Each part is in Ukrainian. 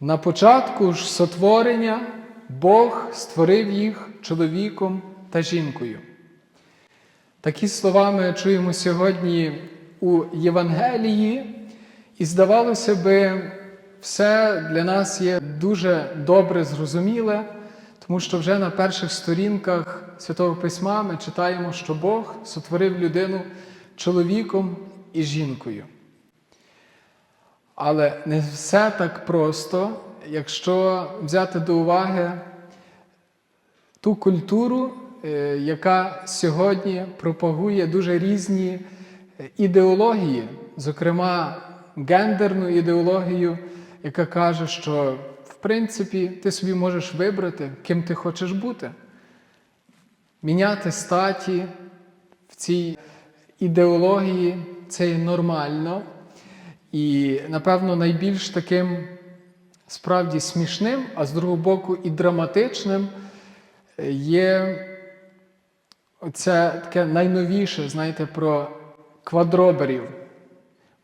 На початку ж сотворення Бог створив їх чоловіком та жінкою. Такі слова ми чуємо сьогодні у Євангелії, і здавалося би, все для нас є дуже добре зрозуміле, тому що вже на перших сторінках Святого Письма ми читаємо, що Бог сотворив людину чоловіком і жінкою. Але не все так просто, якщо взяти до уваги ту культуру, е, яка сьогодні пропагує дуже різні е, ідеології, зокрема гендерну ідеологію, яка каже, що в принципі ти собі можеш вибрати, ким ти хочеш бути. Міняти статі в цій ідеології це нормально. І, напевно, найбільш таким справді смішним, а з другого боку, і драматичним е, є це таке найновіше, знаєте, про квадроберів.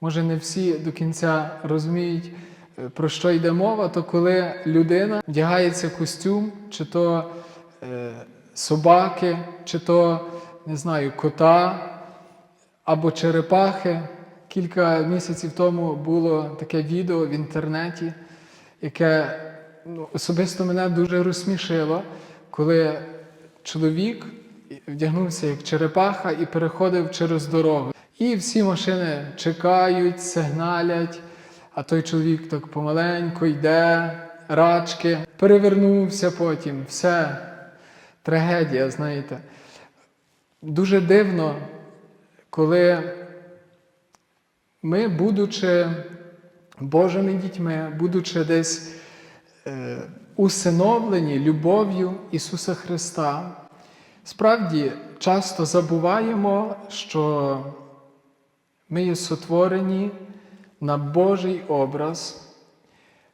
Може, не всі до кінця розуміють, е, про що йде мова, то коли людина вдягається костюм, чи то е, собаки, чи то, не знаю, кота або черепахи. Кілька місяців тому було таке відео в інтернеті, яке ну, особисто мене дуже розсмішило, коли чоловік вдягнувся як черепаха і переходив через дорогу. І всі машини чекають, сигналять, а той чоловік так помаленьку йде, рачки, перевернувся потім. Все, трагедія, знаєте. Дуже дивно, коли ми, будучи Божими дітьми, будучи десь е, усиновлені любов'ю Ісуса Христа, справді часто забуваємо, що ми є сотворені на Божий образ.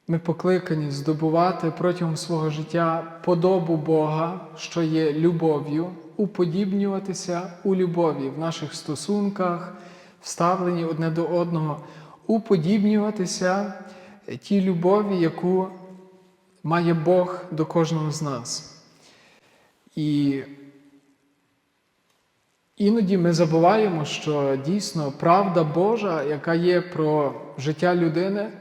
Ми покликані здобувати протягом свого життя подобу Бога, що є любов'ю, уподібнюватися у любові в наших стосунках, вставлені одне до одного, уподібнюватися тій любові, яку має Бог до кожного з нас. І іноді ми забуваємо, що дійсно правда Божа, яка є про життя людини,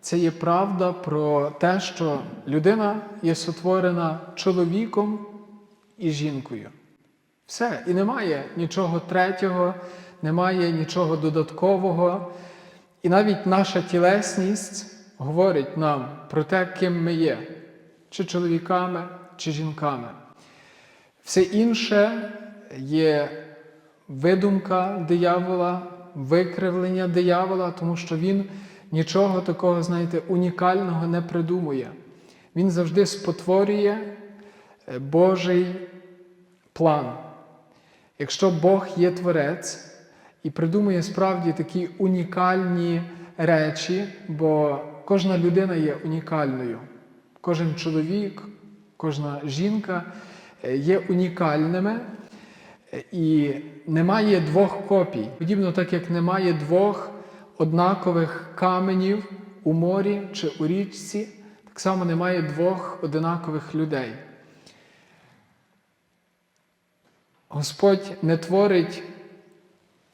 це є правда про те, що людина є сотворена чоловіком і жінкою. Все, і немає нічого третього, немає нічого додаткового. І навіть наша тілесність говорить нам про те, ким ми є, чи чоловіками, чи жінками. Все інше є видумка диявола, викривлення диявола, тому що він нічого такого, знаєте, унікального не придумує. Він завжди спотворює е, Божий план. Якщо Бог є творець і придумує справді такі унікальні речі, бо кожна людина є унікальною, кожен чоловік, кожна жінка е, є унікальними. е, І немає двох копій. Подібно так, як немає двох однакових каменів у морі чи у річці, так само немає двох одинакових людей. Господь не творить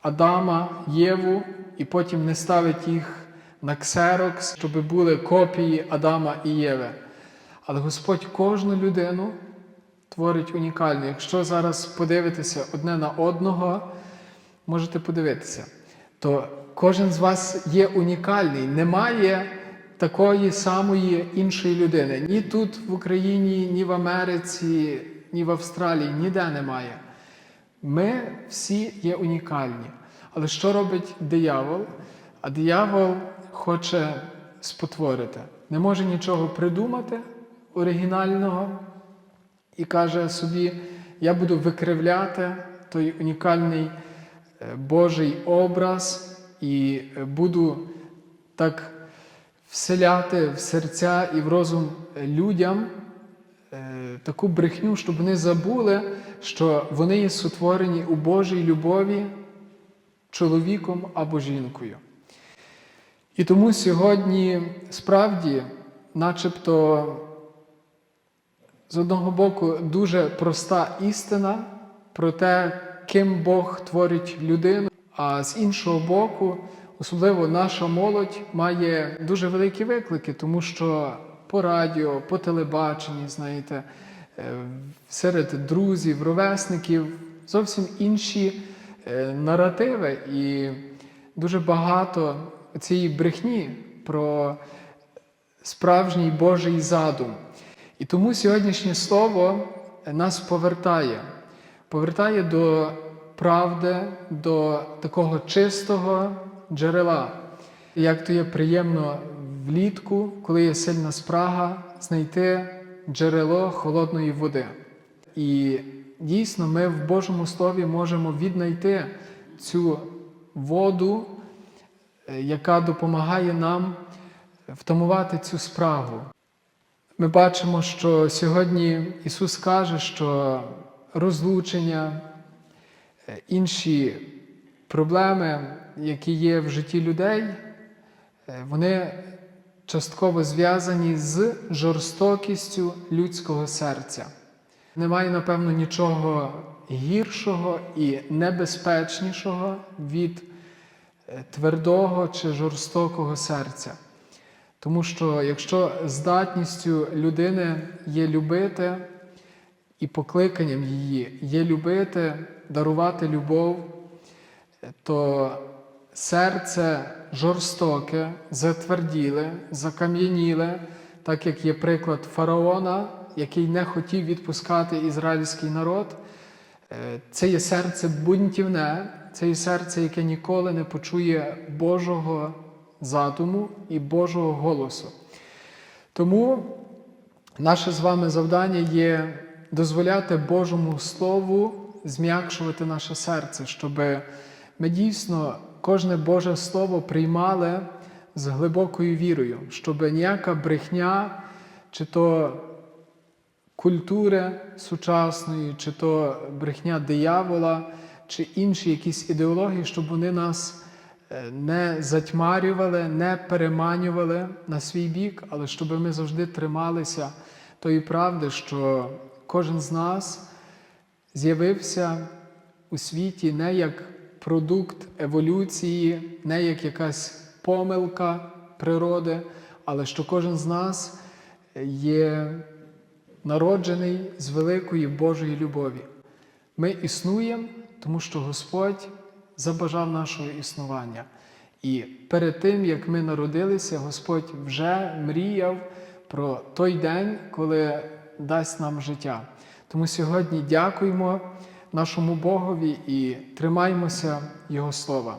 Адама, Єву і потім не ставить їх на ксерокс, щоб були копії Адама і Єви. Але Господь кожну людину творить унікально. Якщо зараз подивитися одне на одного, можете подивитися, то кожен з вас є унікальний. Немає такої самої іншої людини. Ні тут в Україні, ні в Америці, ні в Австралії, ніде немає. Ми всі є унікальні. Але що робить диявол? А диявол хоче спотворити. Не може нічого придумати оригінального і каже собі: я буду викривляти той унікальний е, Божий образ і е, буду так вселяти в серця і в розум людям е, таку брехню, щоб вони забули, що вони є сотворені у Божій любові чоловіком або жінкою. І тому сьогодні справді начебто, з одного боку, дуже проста істина про те, ким Бог творить людину, а з іншого боку, особливо наша молодь має дуже великі виклики, тому що по радіо, по телебаченні, знаєте, серед друзів, ровесників зовсім інші е, наративи і дуже багато цієї брехні про справжній Божий задум. І тому сьогоднішнє слово нас повертає, повертає до правди, до такого чистого джерела. Як то є приємно влітку, коли є сильна спрага, знайти джерело холодної води. І дійсно ми в Божому Слові можемо віднайти цю воду, е, яка допомагає нам втамувати цю справу. Ми бачимо, що сьогодні Ісус каже, що розлучення, е, інші проблеми, які є в житті людей, е, вони частково зв'язані з жорстокістю людського серця. Немає, напевно, нічого гіршого і небезпечнішого від е, твердого чи жорстокого серця. Тому що якщо здатністю людини є любити, і покликанням її є любити, дарувати любов, то серце жорстоке, затверділе, закам'яніле, так як є приклад фараона, який не хотів відпускати ізраїльський народ. Е, Це є серце бунтівне, це є серце, яке ніколи не почує Божого задуму і Божого голосу. Тому наше з вами завдання є дозволяти Божому Слову зм'якшувати наше серце, щоб ми дійсно кожне Боже Слово приймали з глибокою вірою, щоб ніяка брехня, чи то культури сучасної, чи то брехня диявола, чи інші якісь ідеології, щоб вони нас е, не затьмарювали, не переманювали на свій бік, але щоб ми завжди трималися тої правди, що кожен з нас з'явився у світі не як продукт еволюції, не як якась помилка природи, але що кожен з нас є народжений з великої Божої любові. Ми існуємо, тому що Господь забажав нашого існування. І перед тим, як ми народилися, Господь вже мріяв про той день, коли дасть нам життя. Тому сьогодні дякуємо нашому Богові і тримаймося Його слова.